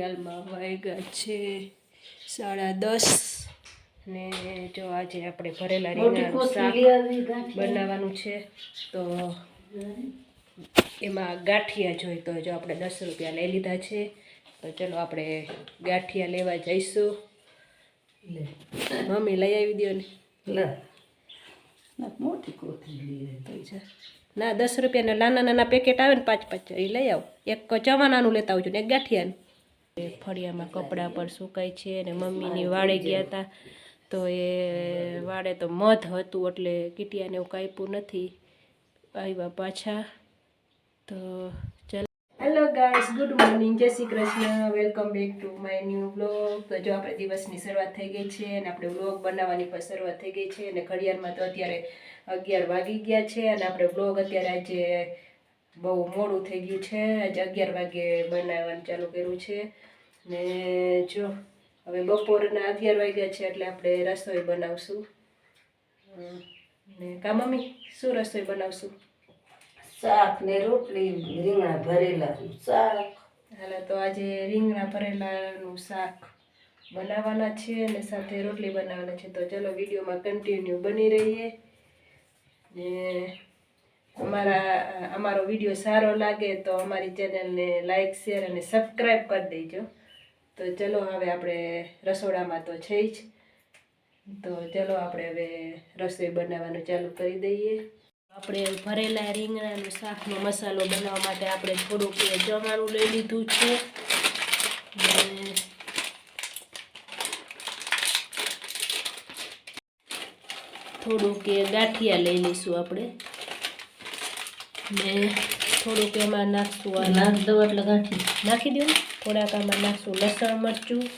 હાલમાં વાગ્યા છે સાડા દસ. ને જો આજે આપણે ભરેલા રીંગણાનું શાક બનાવવાનું છે તો એમાં ગાંઠિયા જોઈ તો જો આપણે દસ રૂપિયા લઈ લીધા છે. તો ચલો આપણે ગાંઠિયા લેવા જઈશું. મમ્મી લઈ આવી દો ને. મોટી કોથળી. ના દસ રૂપિયાના નાના નાના પેકેટ આવે ને પાંચ પાંચ એ લઈ આવો. એક ચવાનાનું લેતા આવજો ને એક ગાંઠિયાનું. ફળિયામાં કપડાં પર સુકાય છે અને મમ્મીની વાડે ગયા હતા તો એ વાડે તો મધ હતું એટલે કીટિયાને એવું કાપ્યું નથી. આવ્યા પાછા. તો ચાલો. હેલો ગાઈસ ગુડ મોર્નિંગ જય Shri Krishna. Welcome back to my new blog તો જો આપણે દિવસની શરૂઆત થઈ ગઈ છે અને આપણે બ્લોગ બનાવવાની પણ શરૂઆત થઈ ગઈ છે અને ઘડિયાળમાં તો અત્યારે અગિયાર વાગી ગયા છે અને આપણે બ્લોગ અત્યારે આજે બહુ મોડું થઈ ગયું છે. આજે અગિયાર વાગે બનાવવાનું ચાલુ કર્યું છે. ને જો હવે બપોરના અગિયાર વાગ્યા છે એટલે આપણે રસોઈ બનાવશું. ને કા મમ્મી શું રસોઈ બનાવશું? શાક ને રોટલી રીંગણા ભરેલા શાક. હાલે તો આજે રીંગણા ભરેલાનું શાક બનાવવાના છે અને સાથે રોટલી બનાવવાના છે. તો ચલો વિડીયોમાં કન્ટિન્યુ બની રહીએ. ને અમારા અમારો વીડિયો સારો લાગે તો અમારી ચેનલને લાઇક શેર અને સબસ્ક્રાઈબ કરી દેજો. તો ચલો હવે આપણે રસોડામાં તો છે જ. તો ચલો આપણે હવે રસોઈ બનાવવાનું ચાલુ કરી દઈએ. આપણે ભરેલા રીંગણાનું શાકનો મસાલો બનાવવા માટે આપણે થોડુંક જમાનું લઈ લીધું છે. થોડુંક ગાંઠિયા લઈ લઈશું આપણે. ને થોડુંક એમાં નાખશું નાખ દો એટલે ગાંઠી. નાખી દઉં થોડાક આમાં નાખશું. લસણ, મરચું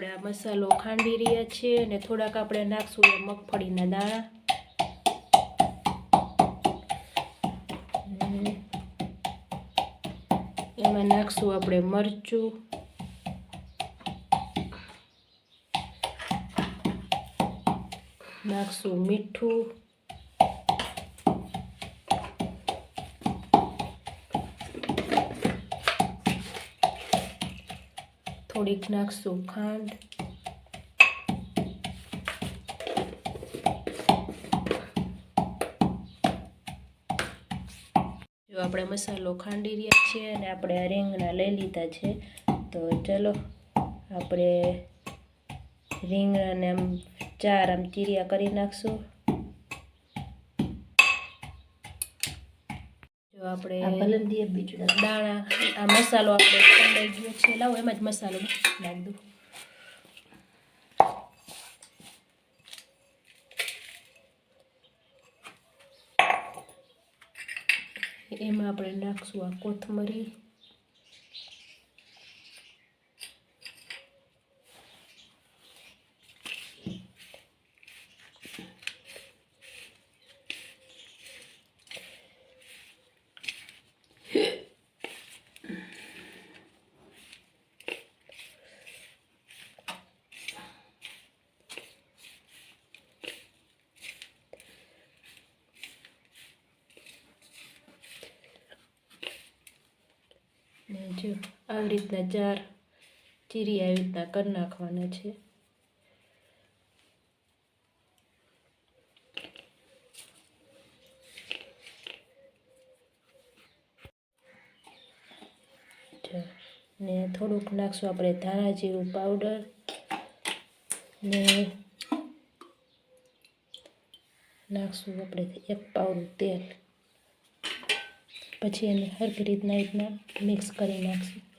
આપણે આ મસાલો ખાંડી રહ્યા છીએ અને થોડાક આપણે નાખશું એ મગફળીના દાણા. એમાં નાખશું આપણે મરચું. નાખશું મીઠું. થોડીક નાખશું ખાંડ જો આપણે મસાલો ખાંડી રહ્યા છીએ અને આપણે આ રીંગણા લઈ લીધા છે, તો ચલો આપણે રીંગણાને આમ ચાર આમ ચીરિયા કરી નાખશું. આપણે દાણા આ મસાલો આપણે ઠંડાઈ ગયો છે. લાવો એમાં જ મસાલો નાખી દઉં. એમાં આપણે નાખશું આ કોથમરી. ને જો આવી રીતના ચાર ચીરી આવી રીતના કરી નાખવાના છે. ને થોડુંક નાખશું આપણે ધાણા જીરું પાવડર ને નાખશું આપણે એક પાવડું તેલ. પછી એને સરખી રીતના રીતના મિક્સ કરી નાખશું.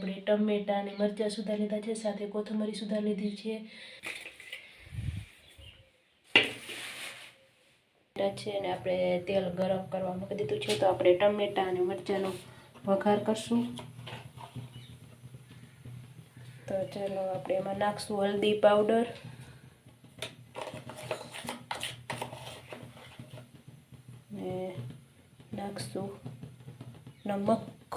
આપણે ટમેટા અને મરચાં સુધા લીધા છે, સાથે કોથમરી સુધા લીધી છે. છે અને આપણે તેલ ગરમ કરવા મૂકી દીધું છે, તો આપણે ટમેટા અને મરચાંનો વઘાર કરશું. તો ચાલો આપણે એમાં નાખશું હલ્દી પાવડર. ને નાખશું નમક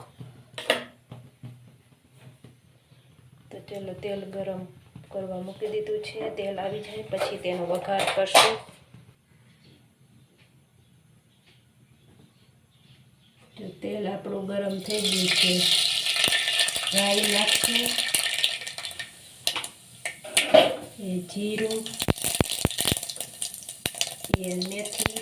તો ચાલો તેલ ગરમ કરવા મૂકી દીધું છે. તેલ આવી જાય, પછી તેનો વઘાર કરશું. તો તેલ આપણું ગરમ થઈ ગયું છે, રાઈ નાખશું. એ જીરું, એ મેથી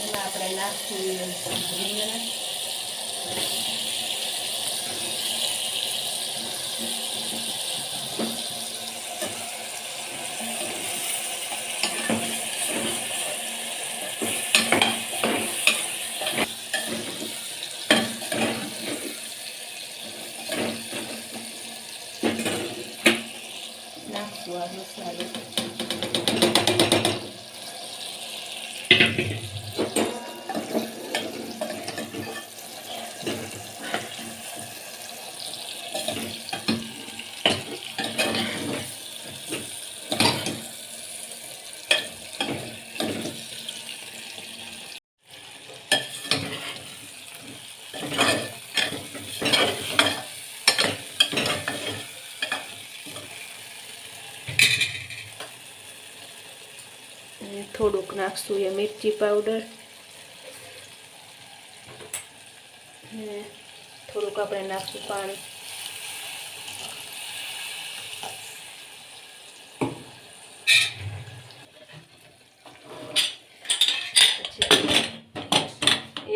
એમાં આપણે નાખશું રીંગણા નાખશું આ મસાલો અને થોડુંક નાખશું એ મિરચી પાવડર ને થોડુંક આપણે નાખશું પાણી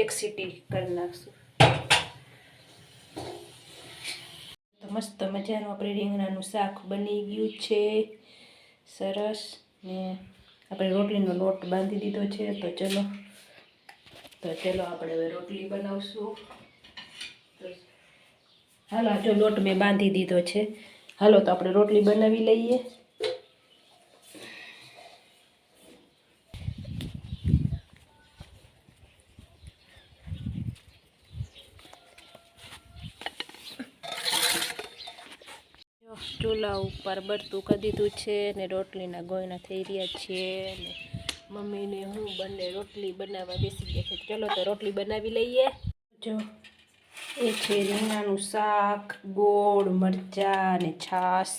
એક સીટી કરી નાખશું મસ્ત મજાનું આપણે રીંગણાનું શાક બની ગયું છે સરસ ને આપણે રોટલીનો લોટ બાંધી દીધો છે, તો ચલો. તો ચલો આપણે હવે રોટલી બનાવશું. હાલો જો લોટ મેં બાંધી દીધો છે. હાલો, તો આપણે રોટલી બનાવી લઈએ જો ચૂલા ઉપર બરતું કરી દીધું છે ને રોટલીના ગોયના થઈ રહ્યા છે ને મમ્મીને હું બંને રોટલી બનાવવા બેસી ગયા છે ચલો તો રોટલી બનાવી લઈએ. જો, એ છે રીંગણાનું શાક, ગોળ, મરચાં અને છાશ.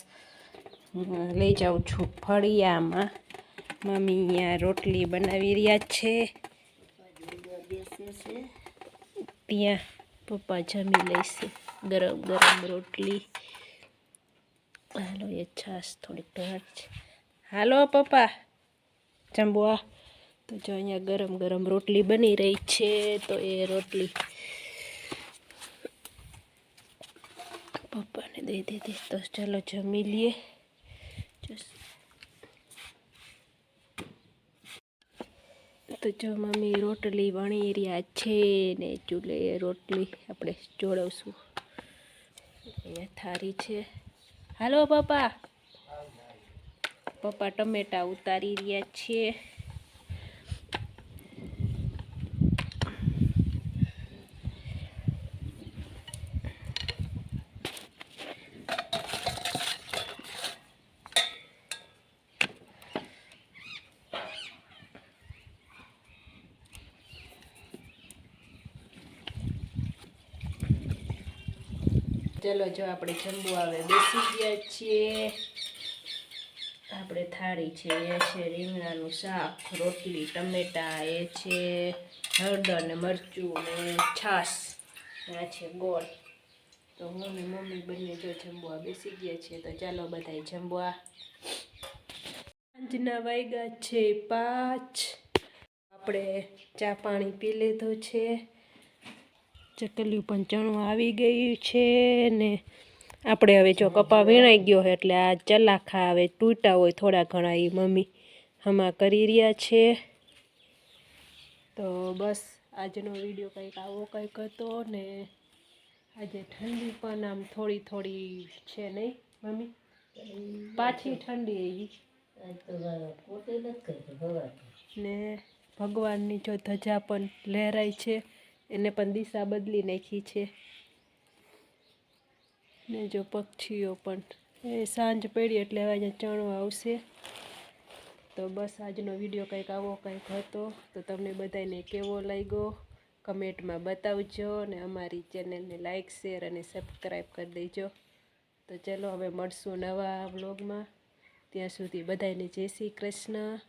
લઈ જાઉં છું ફળિયામાં. મમ્મી અહીંયા રોટલી બનાવી રહ્યા છે. ત્યાં પપ્પા જમી લઈશે ગરમ ગરમ રોટલી. હાલો એ છાશ થોડીક ઢોળ છે હાલો પપ્પા જમવા તો જો અહીંયા ગરમ ગરમ રોટલી બની રહી છે, તો એ રોટલી પપ્પાને દઈ દીધી. તો ચાલો જમી લઈએ. તો જો મમ્મી રોટલી વણી રહ્યા છે ને ચૂલે રોટલી આપણે જોડવશું. અહીંયા થારી છે. હાલો પપ્પા. પપ્પા ટમેટા ઉતારી રહ્યા છે. ચલો જો આપણે જમવું આવે, બેસી ગયા છીએ. આપણે થાળી છે, એ છે, રીંગણાનું શાક, રોટલી, ટમેટા, એ છે હળદર ને મરચું ને છાશ. આ છે ગોળ. તો હું ને મમ્મી બંને જો જમવા બેસી ગયા છે, તો ચાલો બધાય જમવા સાંજના વાગ્યા છે પાંચ. આપણે ચા પાણી પી લીધો છે. ચકલિયું પણ ચણું આવી ગયું છે ને આપણે હવે જો કપા વીણાઈ ગયો હોય એટલે આ ચલાખા હવે તૂટા હોય થોડા ઘણા એ મમ્મી હમા કરી રહ્યા છે. તો બસ આજનો વીડિયો કંઈક આવો કંઈક હતો ને આજે ઠંડી પણ આમ થોડી થોડી છે નહીં મમ્મી? પાછી ઠંડી આવી ને ભગવાનની જો ધજા પણ લહેરાય છે. એને પણ દિશા બદલી નાખી છે. ને જો પક્ષીઓ પણ. એ સાંજ પડી એટલે હવે અહીંયા ચણો આવશે. તો બસ આજનો વીડિયો કંઈક આવો કંઈક હતો. તો તમને બધાને કેવો લાગ્યો? કમેન્ટમાં બતાવજો અને અમારી ચેનલને લાઇક શેર અને સબસ્ક્રાઈબ કરી દેજો. તો ચલો હવે મળશું નવા વ્લોગમાં. ત્યાં સુધી બધાને જય શ્રી કૃષ્ણ.